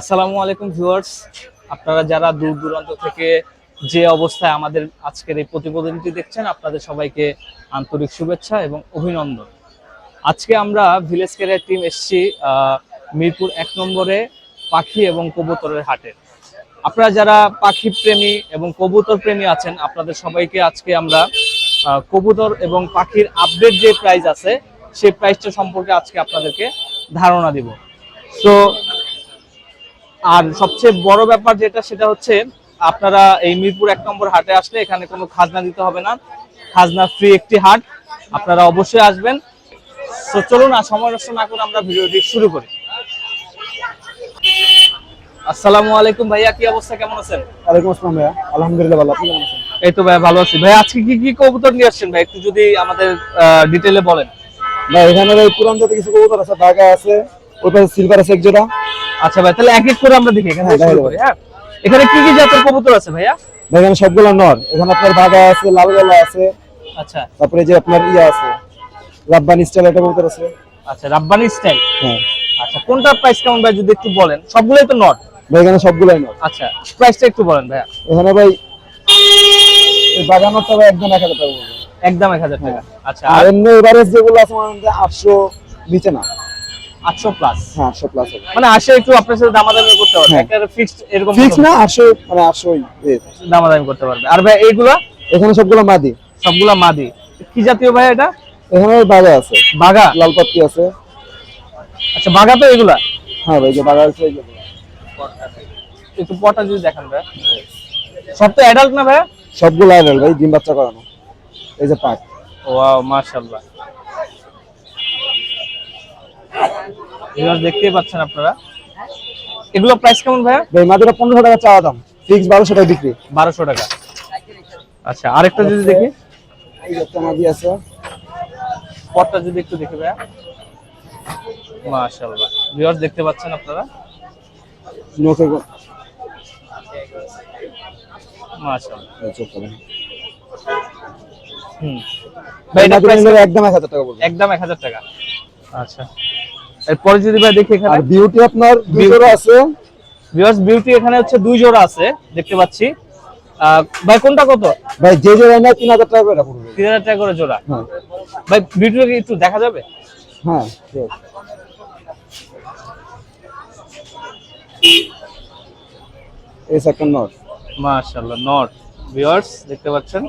আসসালামু আলাইকুম ভিউয়ার্স। আপনারা যারা দূর দূরান্ত থেকে যে অবস্থায় আমাদের আজকের এই প্রতিবেদনটি দেখছেন, আপনাদের সবাইকে আন্তরিক শুভেচ্ছা এবং অভিনন্দন। আজকে আমরা ভিলেজ কেয়ারের টিম এসেছি মিরপুর এক নম্বরে পাখি এবং কবুতরের হাটে। আপনারা যারা পাখি প্রেমী এবং কবুতর প্রেমী আছেন, আপনাদের সবাইকে আজকে আমরা কবুতর এবং পাখির আপডেট যে প্রাইস আছে সেই প্রাইসটা সম্পর্কে আজকে আপনাদেরকে ধারণা দিব। তো আর সবচেয়ে বড় ব্যাপার যেটা সেটা হচ্ছে আপনারা এই মিরপুর এক নম্বর হাটে আসলে এখানে কোনো খাজনা দিতে হবে না। খাজনা ফ্রি একটি হাট। আপনারা অবশ্যই আসবেন। তো চলুন আর সময় নষ্ট না করে আমরা ভিডিওটি শুরু করি। আসসালামু আলাইকুম ভাইয়া কি অবস্থা? কেমন আছেন? ওয়ালাইকুম আসসালাম ভাইয়া। আলহামদুলিল্লাহ ভালো আপনি কেমন আছেন? এই তো ভাই ভালো আছি। ভাই আজকে কি কি কবুতর নিয়ে আসছেন ভাই? একটু যদি আমাদের ডিটেলে বলেন। ভাই এখানে ভাই পুরান জাতের কিছু কবুতর আছে। ঢাকা আছে ওই পাশে সিলভার আছে এক জোড়া। আচ্ছা ভাই তাহলে এক এক করে আমরা দেখি এখানে। হ্যাঁ, হ্যাঁ এখানে কি কি জাতের কবুতর আছে ভাইয়া? ভাই এখানে সবগুলো নর। এখানে আপনার বাঘা আছে লাল গলা আছে আচ্ছা। তারপরে যে আপনার ইয়া আছে রাব্বানি স্টাইল একটা কবুতর আছে। আচ্ছা রাব্বানি স্টাইল। হ্যাঁ। আচ্ছা কোনটা প্রাইস কেমন ভাই যদি একটু বলেন? সবগুলোই তো নট ভাই এখানে সবগুলাই নর। আচ্ছা প্রাইসটা একটু বলেন ভাইয়া। এখানে ভাই এই বাগানটা ভাই একদম এক হাজার টাকা পড়বে। একদম এক হাজার টাকা। আচ্ছা আর এমনি এভারেজ যেগুলো আছে মধ্যে আটশো নিচে না। আটশো প্লাস হ্যাঁ আটশো প্লাস হবে। মানে একটু আপনার সাথে দামাদামি করতে পারবে। হ্যাঁ। একটা ফিক্সড এরকম ফিক্স না আটশো মানে দামাদামি করতে পারবে। আর ভাই এইগুলা? এখানে সবগুলো মাদি। সবগুলা মাদি। কি জাতীয় ভাই এটা? এখানে আছে। বাগা? লাল পাত্তি আছে। আচ্ছা বাগা তো এগুলা হ্যাঁ ভাই যে আছে একটু পটা যদি দেখান ভাই। সব তো অ্যাডাল্ট না ভাই সবগুলো আইডল ভাই ডিম বাচ্চা করানো। এই যে পাক ওয়াও মাশাআল্লাহ। ভিউয়ার্স দেখতেই পাচ্ছেন আপনারা। এগুলো প্রাইস কেমন ভাইয়া? ভাই মাদিরা পনেরোশো টাকা চাওয়া দাম। ফিক্স বারোশো টাকা বিক্রি। বারোশো টাকা। আচ্ছা আরেকটা যদি দেখি। এই একটা মাদি আছে। পটটা যদি একটু দেখি ভাইয়া। মাশাআল্লাহ। ভিউয়ার্স দেখতে পাচ্ছেন আপনারা? নখে মাশাআল্লাহ। হুম। ভাই এটা একদম এক হাজার টাকা পড়বে একদম এক হাজার টাকা। আচ্ছা। এরপরে যদি ভাই দেখি এখানে। আর বিউটি আপনার দুই জোড়া আছে। ভিউয়ার্স বিউটি এখানে হচ্ছে দুই জোড়া আছে দেখতে পাচ্ছি। ভাই কোনটা কত? ভাই যে জোড়া তিন হাজার টাকা করে পড়বে। তিন হাজার টাকা করে জোড়া। হ্যাঁ। ভাই বিউটিটা কি একটু দেখা যাবে? হ্যাঁ। এই সেকেন্ড নট মাশাআল্লাহ নট ভিউয়ার্স দেখতে পাচ্ছেন?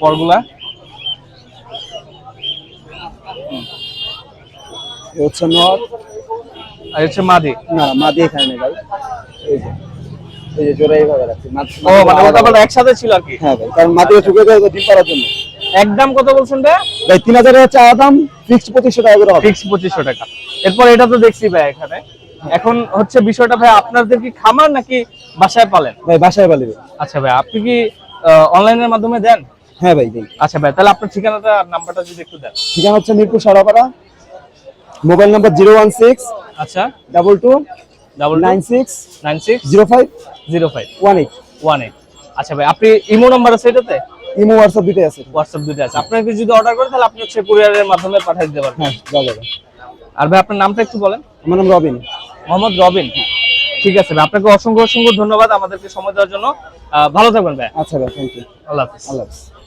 পরগুলা। হচ্ছে আর হচ্ছে মাদি। না মাদি এখানে নেই ভাই। এই যে এই যে জোড়া এইভাবে রাখছি। ও মানে ওটা বলে একসাথে ছিল আর কি? হ্যাঁ ভাই কারণ মাদিরা শুকিয়ে যায় ডিম পাড়ার জন্য। একদম কত বলছেন ভাই? ভাই চাওয়া দাম পঁচিশশো টাকা করে হবে। ফিক্স টাকা। এরপর এটা তো দেখছি ভাই এখানে। এখন হচ্ছে বিষয়টা ভাই আপনাদের কি খামার নাকি বাসায় পালেন? ভাই বাসায় বালিবে আচ্ছা ভাই আপনি কি অনলাইনের মাধ্যমে দেন? হ্যাঁ ভাই দিন আচ্ছা ভাই তাহলে আপনার ঠিকানাটা নাম্বারটা যদি একটু দেন। ঠিকানা হচ্ছে Mirpur Sarapara mobile number zero one six আচ্ছা। Double two double nine six nine six zero five zero five one eight. One eight. আচ্ছা ভাই আপনি ইমো নাম্বার আছে এটাতে? ইমো হোয়াটসঅ্যাপ দুটোই আছে। হোয়াটসঅ্যাপ দুটো আছে। আপনাকে যদি অর্ডার করে তাহলে আপনি হচ্ছে কুরিয়ারের মাধ্যমে পাঠিয়ে দিতে পারবেন। হ্যাঁ যা যাবে আর ভাই আপনার নামটা একটু বলেন। আমার নাম রবিন। মোহাম্মদ রবিন। ঠিক আছে ভাই আপনাকে অসংখ্য অসংখ্য ধন্যবাদ আমাদেরকে সময় দেওয়ার জন্য। ভালো থাকবেন ভাই। আচ্ছা ভাই thank you Allah Hafiz. Allah Hafiz.